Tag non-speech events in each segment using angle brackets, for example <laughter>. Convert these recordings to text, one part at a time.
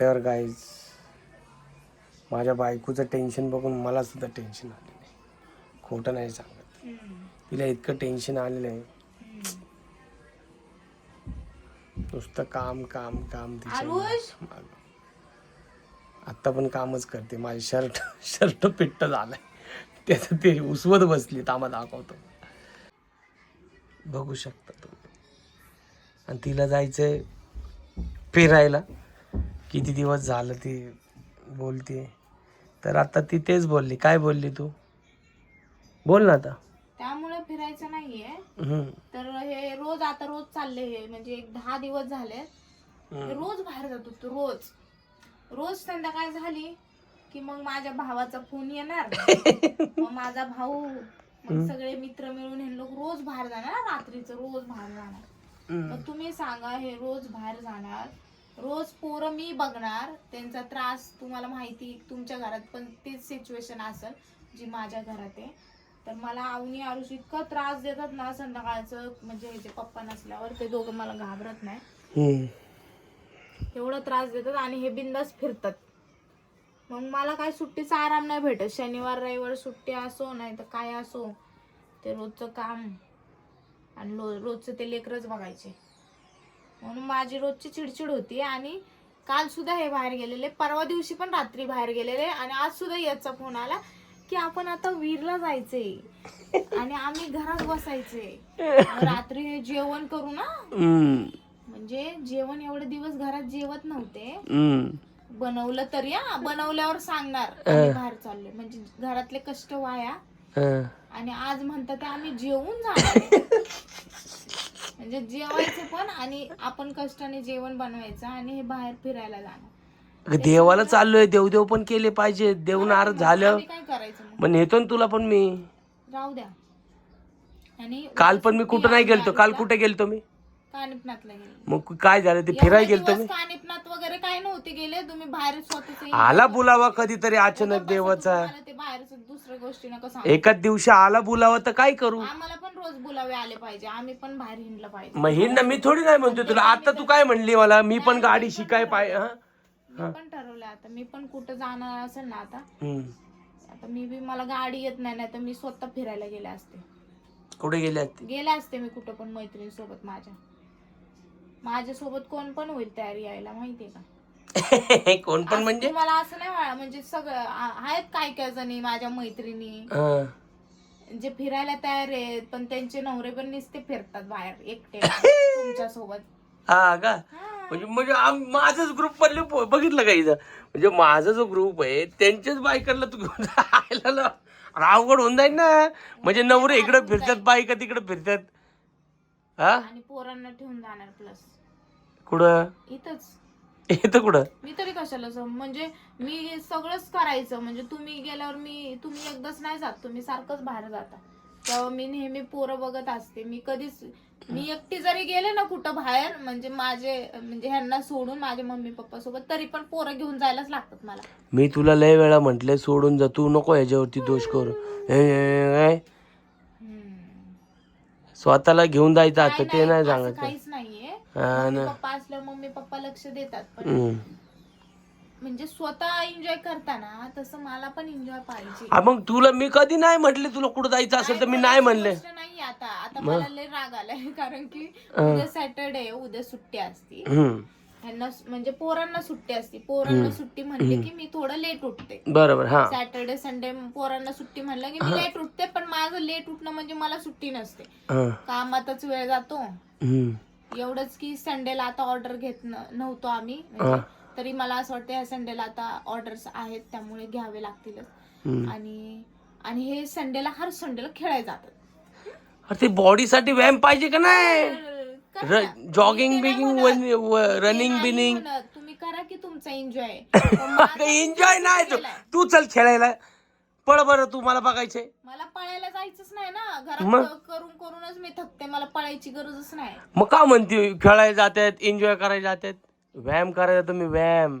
तर गाईज माझ्या बायकोचं टेन्शन बघून मला सुद्धा टेन्शन आलेलं आहे. खोटं नाही सांगत. तिला इतकं टेन्शन आलेलं आहे. नुसतं काम काम काम तिच्या. आत्ता पण कामच करते. माझे शर्ट शर्ट पिट्ट झालंय. त्याचं ते उसवत बसली तामा दाखवतो. बघू शकता तुम्ही. आणि तिला जायचंय फिरायला. किती दिवस झालं ती बोलते तर आता ती तेच बोलली. काय बोलली तू? बोल ना आता. त्यामुळे फिरायचं नाहीये. हम्म. तर हे रोज आता रोज चालले हे. म्हणजे एक दहा दिवस झाले. रोज बाहेर जातो तू रोज. रोज संध्याकाळ झाली की मग माझ्या भावाचा फोन येणार. <laughs> मग माझा भाऊ मग सगळे मित्र मिळून हे लोक रोज बाहेर जाणार. रात्रीचं रोज बाहेर जाणार. हम्म. मग तुम्ही सांगा हे रोज बाहेर जाणार. रोज पोरं मी बघणार त्यांचा त्रास तुम्हाला माहिती तुमच्या घरात पण तीच सिच्युएशन असेल जी माझ्या घरात आहे. तर मला आवनी आरुष इतका त्रास देतात ना संध्याकाळचं म्हणजे ह्याचे पप्पा नसल्यावर ते दोघं मला घाबरत नाही. एवढा त्रास देतात आणि हे बिंदास फिरतात. मग मला काय सुट्टीचा आराम नाही भेटत. शनिवार रविवार सुट्टी असो नाही तर काय असो ते रोजचं काम आणि रोजचं ते लेकरच बघायचे. म्हणून माझी रोजची चिडचिड होती आणि काल सुद्धा हे बाहेर गेलेले परवा दिवशी पण रात्री बाहेर गेलेले आणि आज सुद्धा याचा फोन आला की आपण आता वीरला जायचंय आणि आम्ही घरात बसायचे रात्री जेवण करू ना. म्हणजे जेवण एवढे दिवस घरात जेवत नव्हते. बनवलं तर या बनवल्यावर सांगणार बाहेर चाललोय म्हणजे घरातले कष्ट वाया. आणि आज म्हणतात आम्ही जेवून जाणार. <laughs> म्हणजे जेवायचं पण आणि आपण कष्टाने जेवण बनवायचं आणि हे बाहेर फिरायला जाणं. देवाला चाललोय देवदेव पण केले पाहिजे देव नाराज झालं. आम्ही काय करायचं मग? मग नेतो ना तुला पण मी. राहू द्या. आणि काल पण मी कुठं नाही गेलतो काल कुठे गेलतो मी? कानिपनाथला गेले मग काय झालं? ते फिरायला दिवस मी. कानिपनाथ वगैरे काय नव्हते गेले. तुम्ही बाहेर स्वतःच आला बोलावा कधीतरी अचानक देवाचा. ते बाहेरच दुसऱ्या गोष्टी नका सांगू. एकाच दिवशी आला बोलावा तर काय करू? आम्हाला पण रोज बोलावे आले पाहिजे. आम्ही पण बाहेर हिंडलं पाहिजे. मग हे ना मी थोडी नाही म्हणतो तुला. आता तू काय म्हणली मला? मी पण गाडी शिकाय पाय हं? मी पण ठरवलं आता. मी पण कुठं जाणार असेल ना आता. हम्म. आता मी बी मला गाडी येत नाही नाही तर मी स्वतः फिरायला गेले असते. कुठे गेल्या गेले असते मी कुठं पण मैत्रिणी सोबत माझ्या. माझ्यासोबत कोण पण होईल तयारी यायला माहितीये का? <laughs> कोण पण म्हणजे? मला असं नाही वाटत, म्हणजे सगळं आ- आहेत काय काय जणी माझ्या मैत्रिणी. हं. जे फिरायला तयार आहेत पण त्यांचे नवरे पण नुसते फिरतात बाहेर एकटे <laughs> तुमच्यासोबत हा का? म्हणजे म्हणजे आम- माझाच ग्रुप पडले बघितलं का इथं? म्हणजे माझा जो ग्रुप आहे त्यांच्याच बायकांना तू घेऊन <laughs> जायला लाव. अरे अवघड होऊन जाईल ना. म्हणजे नवरे इकडे फिरतात बायका तिकडे फिरतात. हा? आणि पोरांना ठेवून जाणार प्लस कुठं? इथंच. इथं कुठं? मी तरी कशाला सम- म्हणजे मी सगळंच करायचं. म्हणजे तुम्ही गेल्यावर मी तुम्ही एकदाच नाही जात. तुम्ही सारखंच बाहेर जाता. तेव्हा मी नेहमी पोरं बघत असते. मी कधीच मी एकटी जरी गेले ना कुठं बाहेर म्हणजे माझे म्हणजे ह्यांना सोडून माझ्या मम्मी पप्पा सोबत तरी पण पोरं घेऊन जायलाच लागतात मला. मी तुला लय वेळा म्हंटले सोडून जा. तू नको ह्याच्यावरती दोष करू. स्वतःला घेऊन जायचं आता ते नाही असं सांगायचं. काहीच नाहीये. हा ना. पप्पा असल्यावर मम्मी पप्पा लक्ष देतात पण हम्म. म्हणजे स्वतः एन्जॉय करताना तसं मला पण एन्जॉय पाहिजे. हा, मग तुला मी कधी नाही म्हटले तुला कुठं जायचं असेल तर मी नाही म्हणले. गोष्ट नाही आता. आता मला लय राग आलाय कारण की उद्या सॅटरडे उद्या सुट्टी असती. हम्म. ह्यांना म्हणजे पोरांना सुट्टी असती. पोरांना सुट्टी म्हणले की मी थोडं लेट उठते. बरोबर हा. सॅटरडे संडे पोरांना सुट्टी म्हणलं की मी लेट उठते पण माझं लेट उठणं म्हणजे मला सुट्टी नसते. कामातच वेळ जातो. एवढंच की संडेला आता ऑर्डर घेत नव्हतो आम्ही. म्हणजे तरी मला असं वाटतं ह्या संडेला आता ऑर्डर्स आहेत त्यामुळे घ्यावे लागतीलच. आणि आणि हे संडेला हर संडेला खेळायला जातात. ते बॉडीसाठी व्यायाम पाहिजे का नाही. जॉगिंग बिगिंग. रनिंग बिनिंग. तुम्ही करा की तुमचा एन्जॉय एन्जॉय नाही तू. तू चल खेळायला. पळ बरं तू मला बघायचंय. मला पळायला जायचंच नाही ना. घरात करून करूनच मी थकते. मला पळायची गरजच नाही. मग का म्हणते खेळायला जातात एन्जॉय करायला जातात व्यायाम करायला तुम्ही व्यायाम.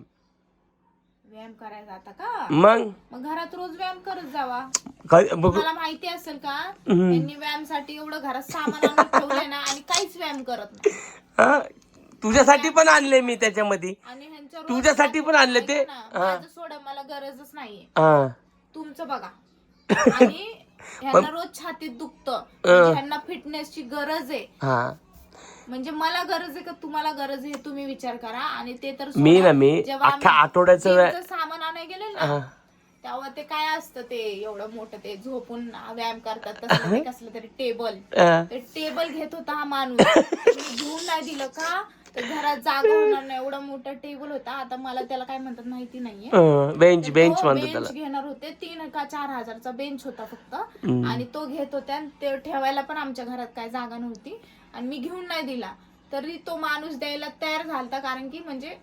व्यायाम करायला जाता का? मग? मग घरात रोज व्यायाम करत जावा. काय- बघ. मला माहिती असेल का? त्यांनी व्यायामसाठी एवढं घरात सामान आणून ठेवलंय ना आणि काहीच व्यायाम करत नाही. हा? तुझ्यासाठी पण आणले मी त्याच्यामध्ये. आणि ह्यांच्या रोज तुझ्यासाठी पण आणले ते? ऐका ना, माझं सोडा मला गरजच नाहीये. हा. तुमचं बघा. <laughs> आणि ह्यांना रोज छातीत दुखतं. म्हणजे ह्यांना फिटनेसची गरज आहे. हा. म्हणजे मला गरज आहे का? तुम्हाला गरज आहे हे तुम्ही विचार करा. आणि ते तर मी सोडा. ना मी जेव्हा अख्ख्या आम्ही आठवड्याचं वे- जिमचं सामान आणायला गेले हा. तेव्हा ते काय असतं ते एवढं मोठं ते झोपून व्यायाम करतात तसलं ते कसलं तरी टेबल. ते टेबल घेत होता हा माणूस. मी घेऊन नाही दिलं का? तर घरात जागा होणार नाही. एवढा मोठा टेबल होता. आता मला त्याला काय म्हणतात माहिती नाहीये. बेंच बेंच तो म्हणतो बेंच त्याला. घेणार होते. तीन का चार हजारचा बेंच होता फक्त. आणि तो घेत होता आणि ते ठेवायला पण आमच्या घरात काय जागा नव्हती. आणि मी घेऊन नाही दिला. तरी तो माणूस द्यायला तयार झालता. कारण की म्हणजे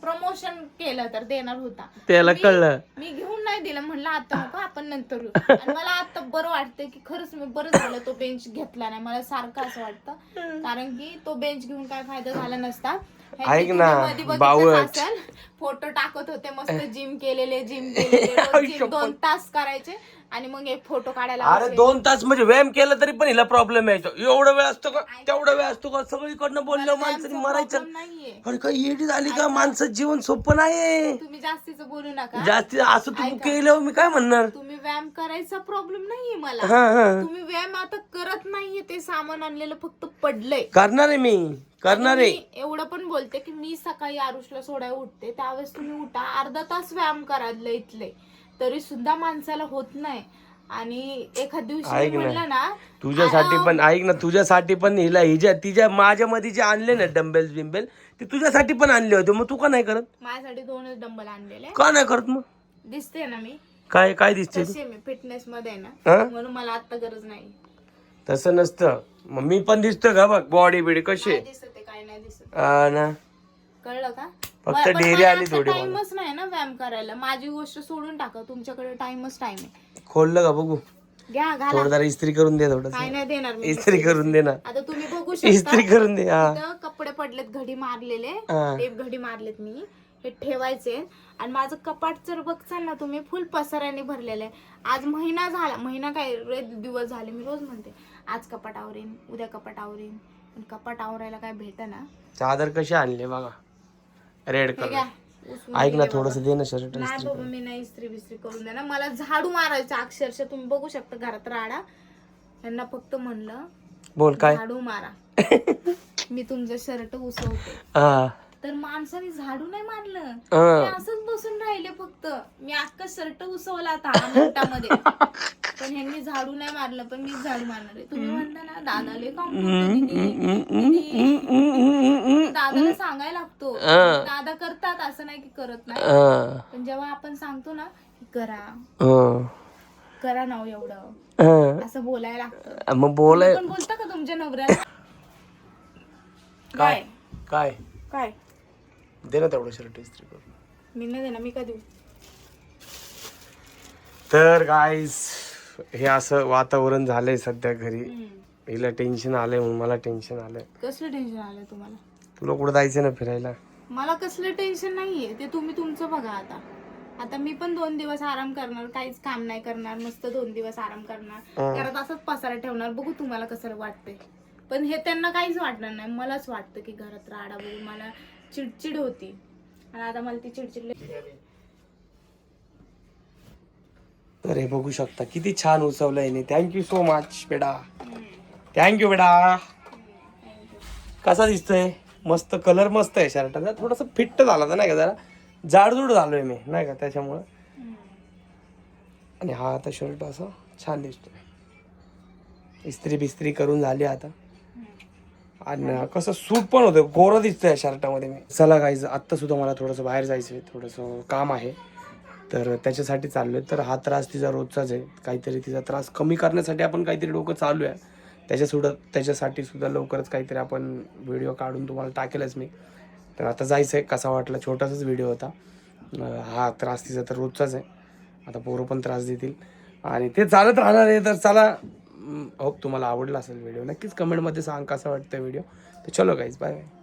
प्रमोशन केलं तर देणार होता. त्याला मी- कळलं. मी घेऊन नाही दिलं. म्हणलं आता <laughs> नको आपण नंतर. आणि मला आता बरं वाटतं की खरंच मी बरं झालं तो बेंच घेतला नाही. मला सारखं असं वाटतं. कारण की तो बेंच घेऊन काय फायदा झाला नसता. ऐक ना, बावळट. फोटो टाकत होते मस्त जिम केलेले जिम केलेले. <laughs> दोन तास करायचे आणि मग एक फोटो काढायला अरे. दोन तास म्हणजे व्यायाम केला तरी पण हिला प्रॉब्लेम यायचो. एवढा वेळ असतो का? तेवढा वेळ असतो का? सगळीकडनं बोललं माणसाने व्यायामचा मरायचं. अरे काय येडी झाली का? माणसं जीवन सोपं नाही तुम्ही जास्तीचं बोलू नका. जास्ती असं तू केलं मी काय म्हणणार? तुम्ही व्यायाम करायचा प्रॉब्लेम नाहीये मला. तुम्ही व्यायाम आता करत नाहीये ते सामान आणलेलं फक्त पडलंय. करणार आहे मी. करणार आहे. मी एवढं पण बोलते की मी सकाळी आरुषला सोडायला उठते. त्यावेळेस तुम्ही उठा. अर्धा तास व्यायाम करा इथले तरी सुद्धा माणसाला होत नाही. आणि एखाद दिवशी ऐक मी ना. म्हणलं ना तुझ्यासाठी पण ऐक ना तुझ्यासाठी पण हिला हिच्या तिच्या माझ्या मध्ये जे आणले ना डंबेल बिंबेल ते तुझ्यासाठी पण आणले होते. मग तू का नाही करत? माझ्यासाठी दोनच डंबल आणलेले. का नाही करत मग? दिसते ना मी. काय काय दिसते? मी. फिटनेस मध्ये आहे हा? ना म्हणून मला आता गरज नाही. तसं नसतं. मग मी पण दिसतो का बघ? बॉडी बिडी कशी आहे? दिसत. दिसत. ना. कळलं का? फक्त डेअरी आली थोडी मला. टाइमच नाही ना व्यायाम करायला. माझी गोष्ट सोडून टाका. तुमच्याकडे टाइमच टाइम आहे. खोललं का बघू? घ्या घाला. थोडं जरा इस्त्री करून दे काय नाही देणार मी इस्त्री करून दे ना. आता तुम्ही बघू शकता इस्त्री करून दे हा. इथं कपडे पडलेत घडी मारलेले. हा. टेप घडी मारलेत मी. हे ठेवायचे. आणि माझं कपाट जर बघचाल ना तुम्ही फुल पसाऱ्याने भरलेलं आहे. आज महिना झाला. महिना काय रे दिवस झाले. मी रोज म्हणते आज कपाट आवरेन उद्या कपाट आवरेन पण कपाट आवरायला काय भेट ना चादर कशी आणले बघा. रेड कलर ऐक ना थोडस दे ना शर्ट नाही बाबा मी नाही इस्त्री बिस्त्री करून देणार. मला झाडू मारायचं अक्षरशः. तुम्ही बघू शकता घरात राडा. यांना फक्त म्हणलं बोल काय? झाडू मारा. <laughs> मी तुमचं शर्ट उसवते तर माणसाने झाडू नाही मारलं. ते असंच बसून राहिले फक्त. मी अख्खा शर्ट उसवला आता मिनिटामध्ये <laughs> पण ह्यांनी झाडू नाही मारलं पण मी झाडू मारणार आहे. तुम्ही म्हणता ना दादाले काम करतो दीदी. दादाला सांगायला लागतो. दादा करतात असं नाही की करत नाही. पण जेव्हा आपण सांगतो ना की करा. करा ना एवढं. असं बोलायला लागतं. मग बोलाय बोलता का तुमच्या नवऱ्याला? काय? काय? काय? दे ना तेवढं शर्ट इस्त्री करून. मी नाही देणार मी का देऊ? तर गाईस हे असं वातावरण झालंय सध्या घरी. हिला टेन्शन आलंय म्हणून मला टेन्शन आलंय. कसलं टेन्शन आलं तुम्हाला? तुला कुठं जायचं ना फिरायला? मला कसलं टेन्शन नाहीये ते तुम्ही तुमचं बघा आता. आता मी पण दोन दिवस आराम करणार काहीच काम नाही करणार मस्त दोन दिवस आराम करणार. घरात असंच पसारा ठेवणार बघू तुम्हाला कसं वाटतंय. पण हे त्यांना काहीच वाटणार नाही मलाच वाटतं की घरात राडा बघून मला चिडचिड होती. आणि आता मला ती चिडचिड तर हे बघू शकता किती छान उचवलंय हिने. थँक्यू सो मच बेटा. थँक्यू बेटा. कसा दिसतोय? मस्त कलर मस्त आहे शर्टाचा. थोडस फिट्ट झाला होता नाही का जरा? जाडजूड झालोय मी नाही का? त्याच्यामुळं. आणि हा आता शर्ट असा छान दिसतोय. इस्त्री बिस्त्री करून झाली आता. आणि कसं सूट पण होतं गोरं दिसतंय या शर्टामध्ये मी. चला गाईज आत्ता सुद्धा मला थोडंसं बाहेर जायचं आहे थोडंसं काम आहे. तर त्याच्यासाठी चाललोय. तर हा त्रास तिचा रोजचाच आहे. काहीतरी तिचा त्रास कमी करण्यासाठी आपण काहीतरी डोकं चालू आहे त्याच्या सुद्धा त्याच्यासाठी सुद्धा लवकरच काहीतरी आपण व्हिडिओ काढून तुम्हाला टाकेलच मी. तर आता जायचं आहे कसा वाटला छोटासाच व्हिडिओ होता. हा त्रास तिचा तर रोजचाच आहे. आता पोरं पण त्रास देतील. आणि ते चालत राहणार आहे तर चला. होप तुम्हाला आवडला असेल व्हिडिओ नक्कीच कमेंटमध्ये सांग कसा वाटतं व्हिडिओ तर चलो गाईज बाय बाय